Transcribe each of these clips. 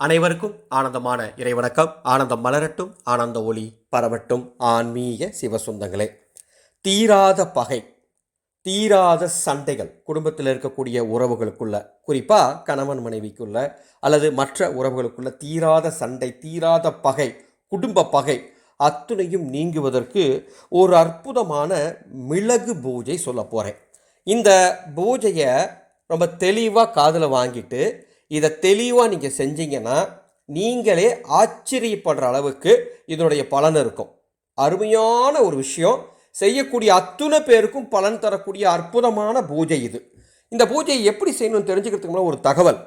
அனைவருக்கும் ஆனந்தமான இறைவணக்கம். ஆனந்தம் மலரட்டும் ஆனந்த ஒளி பரவட்டும். ஆன்மீக சிவசுந்தங்களே தீராத பகை தீராத சண்டைகள் குடும்பத்தில் இருக்கக்கூடிய உறவுகளுக்குள்ள குறிப்பாக கணவன் மனைவிக்குள்ள அல்லது மற்ற உறவுகளுக்குள்ள தீராத சண்டை தீராத பகை குடும்ப பகை அத்துணையும் நீங்குவதற்கு ஒரு அற்புதமான மிளகு பூஜை சொல்ல போகிறேன் இந்த பூஜையை ரொம்ப தெளிவாக காதில் வாங்கிட்டு இதை தெளிவாக நீங்கள் செஞ்சீங்கன்னா நீங்களே ஆச்சரியப்படுற அளவுக்கு இதனுடைய பலன் இருக்கும். அருமையான ஒரு விஷயம். செய்யக்கூடிய அத்துணை பேருக்கும் பலன் தரக்கூடிய அற்புதமான பூஜை இது. இந்த பூஜையை எப்படி செய்யணும்னு தெரிஞ்சுக்கிறதுக்கு ஒரு தகவல்.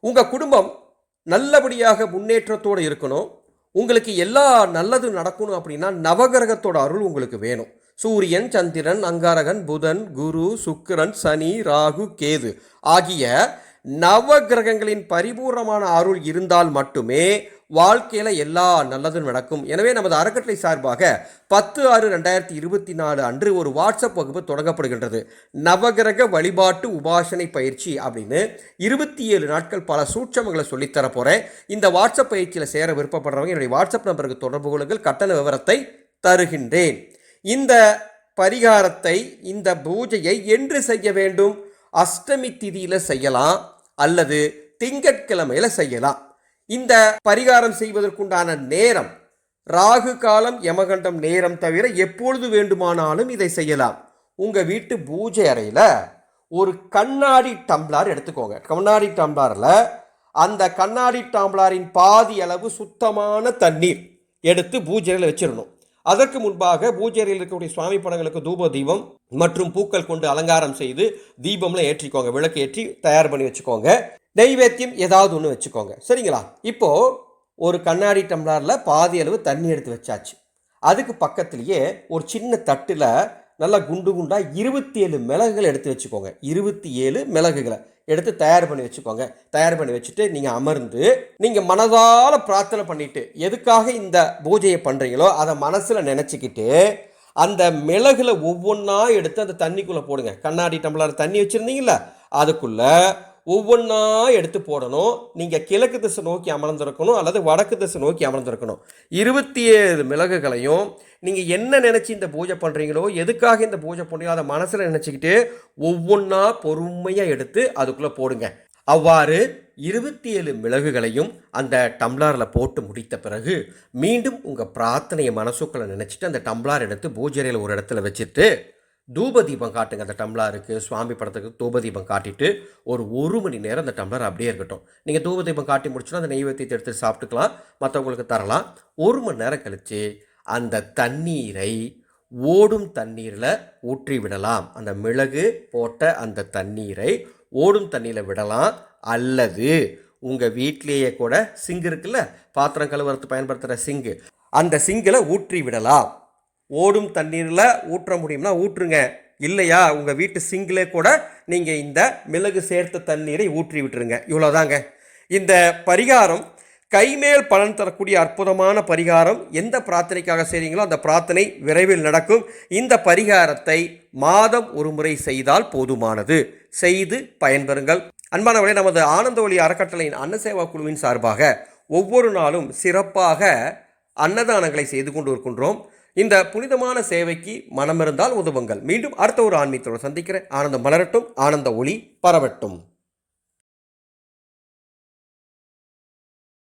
உங்கள் குடும்பம் நல்லபடியாக முன்னேற்றத்தோடு இருக்கணும். உங்களுக்கு எல்லா நல்லதும் நடக்கணும் அப்படின்னா நவகிரகத்தோட அருள் உங்களுக்கு வேணும். சூரியன் சந்திரன் அங்காரகன் புதன் குரு சுக்கிரன் சனி ராகு கேது ஆகிய நவகிரகங்களின் பரிபூர்ணமான அருள் இருந்தால் மட்டுமே வாழ்க்கையில் எல்லா நல்லதும் நடக்கும். எனவே நமது அறக்கட்டளை சார்பாக பத்து ஆறு ரெண்டாயிரத்தி இருபத்தி நாலு அன்று ஒரு வாட்ஸ்அப் வகுப்பு தொடங்கப்படுகின்றது. நவகிரக வழிபாட்டு உபாசனை பயிற்சி அப்படின்னு இருபத்தி ஏழு நாட்கள் பல சூட்சமங்களை சொல்லித்தர போகிறேன் இந்த வாட்ஸ்அப் பயிற்சியில் சேர விருப்பப்படுறவங்க என்னுடைய வாட்ஸ்அப் நம்பருக்கு தொடர்பு கொள்ளுங்கள். கட்டண விவரத்தை தருகின்றேன். இந்த பரிகாரத்தை இந்த பூஜையை என்று செய்ய வேண்டும். அஷ்டமி திதியில் செய்யலாம் அல்லது திங்கட்கிழமையில் செய்யலாம். இந்த பரிகாரம் செய்வதற்குண்டான நேரம் ராகு காலம் யமகண்டம் நேரம் தவிர எப்பொழுது வேண்டுமானாலும் இதை செய்யலாம். உங்கள் வீட்டு பூஜை அறையில் ஒரு கண்ணாடி டம்ளார் எடுத்துக்கோங்க. கண்ணாடி டம்ளாரில் அந்த கண்ணாடி டம்ளாரின் பாதி அளவு சுத்தமான தண்ணீர் எடுத்து பூஜையில் வச்சிடணும் அதற்கு முன்பாக பூஜை இருக்கக்கூடிய சுவாமி படங்களுக்கு தூப தீபம் மற்றும் பூக்கள் கொண்டு அலங்காரம் செய்து தீபம்லாம் ஏற்றிக்கோங்க விளக்கு ஏற்றி தயார் பண்ணி வச்சுக்கோங்க. நெய்வேத்தியம் ஏதாவது ஒன்று வச்சுக்கோங்க. சரிங்களா? இப்போது ஒரு கண்ணாடி டம்ளரில் பாதி அளவு தண்ணி எடுத்து வச்சாச்சு. அதுக்கு பக்கத்துலேயே ஒரு சின்ன தட்டில் நல்லா குண்டு குண்டாக இருபத்தி ஏழு மிளகுகளை எடுத்து வச்சுக்கோங்க. இருபத்தி ஏழு மிளகுகளை. எடுத்து தயார் பண்ணி வச்சுக்கோங்க. தயார் பண்ணி வச்சுட்டு நீங்கள் அமர்ந்து நீங்கள் மனதால் பிரார்த்தனை பண்ணிவிட்டு எதுக்காக இந்த பூஜையை பண்ணுறீங்களோ அதை மனசில் நினச்சிக்கிட்டு அந்த மிளகுல ஒவ்வொன்றா எடுத்து அந்த தண்ணிக்குள்ளே போடுங்க. கண்ணாடி டம்ளர் தண்ணி வச்சுருந்தீங்களா அதுக்குள்ளே ஒவ்வொன்றா எடுத்து போடணும். நீங்கள் கிழக்கு திசை நோக்கி அமர்ந்திருக்கணும் அல்லது வடக்கு திசை நோக்கி அமர்ந்திருக்கணும். இருபத்தி ஏழு மிளகுகளையும் நீங்கள் என்ன நினச்சி இந்த பூஜை பண்ணுறீங்களோ எதுக்காக இந்த பூஜை பண்ணுறீங்களோ அதை மனசில் நினச்சிக்கிட்டு ஒவ்வொன்றா பொறுமையாக எடுத்து அதுக்குள்ளே போடுங்க. அவ்வாறு இருபத்தி ஏழு மிளகுகளையும் அந்த டம்ளாரில் போட்டு முடித்த பிறகு மீண்டும் உங்கள் பிரார்த்தனையை மனசுக்குள்ளே நினச்சிட்டு அந்த டம்ளார் எடுத்து பூஜரையில் ஒரு இடத்துல வச்சுட்டு தூப தீபம் காட்டுங்க. அந்த டம்ளருக்கு சுவாமி படத்துக்கு தூப தீபம் காட்டிட்டு ஒரு ஒரு மணி நேரம் அந்த டம்ளர் அப்படியே இருக்கட்டும். நீங்கள் தூப தீபம் காட்டி முடிச்சுன்னா அந்த நெய்வேத்தியத்தை எடுத்து சாப்பிட்டுக்கலாம். மற்றவங்களுக்கு தரலாம். ஒரு மணி நேரம் கழித்து அந்த தண்ணீரை ஓடும் தண்ணீரில் ஊற்றி விடலாம். அந்த மிளகு போட்ட அந்த தண்ணீரை ஓடும் தண்ணியில் விடலாம். அல்லது உங்கள் வீட்டிலேயே கூட சிங்கு இருக்குல்ல? பாத்திரம் கழுவுறதுக்கு பயன்படுத்துகிற சிங்கு. அந்த சிங்கில் ஊற்றி விடலாம். ஓடும் தண்ணீரில் ஊற்ற முடியும்னா ஊற்றுங்க. இல்லையா உங்கள் வீட்டு சிங்கிலே கூட நீங்கள் இந்த மிளகு சேர்த்த தண்ணீரை ஊற்றி விட்டுருங்க. இவ்வளோதாங்க இந்த பரிகாரம் கைமேல் பலன் தரக்கூடிய அற்புதமான பரிகாரம் எந்த பிரார்த்தனைக்காக செய்கிறீங்களோ அந்த பிரார்த்தனை விரைவில் நடக்கும். இந்த பரிகாரத்தை மாதம் ஒரு முறை செய்தால் போதுமானது. செய்து பயன்பெறுங்கள். அன்பானவர்களே நமது ஆனந்த ஒளி அறக்கட்டளையின் அன்னசேவா குழுவின் சார்பாக ஒவ்வொரு நாளும் சிறப்பாக அன்னதானங்களை செய்து கொண்டு இருக்கின்றோம். இந்த புனிதமான சேவைக்கு மனமிருந்தால் உதவுங்கள். மீண்டும் அடுத்த ஒரு ஆன்மீகத்தோடு சந்திக்கிறேன். ஆனந்தம் மலரட்டும். ஆனந்த ஒளி பரவட்டும்.